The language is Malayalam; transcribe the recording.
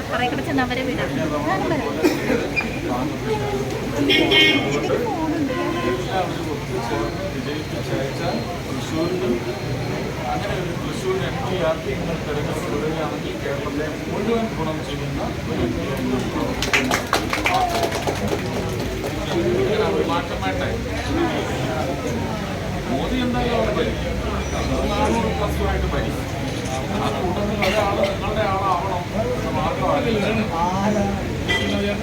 അപ്പറേക്കൂടെ ചെന്ന് അവരെ വിടാം. ഞാനും അങ്ങനെ ഒരു തൃശ്ശൂരിന് എം പി ആക്കി നിങ്ങൾ തെരഞ്ഞെടുപ്പ് വിടുകയാണെങ്കിൽ കേരളത്തെ മുഴുവൻ ഗുണം ചെയ്യുന്ന ഒരു മാറ്റം വേണ്ടേ മോദി എന്തായാലും അവിടെ ഭരിക്കും നാനൂറ് ആയിട്ട് ഭരിക്കും ആ കൂട്ടത്തിൽ ഒരാൾ നിങ്ങളുടെ ആളാവണം അല്ലേ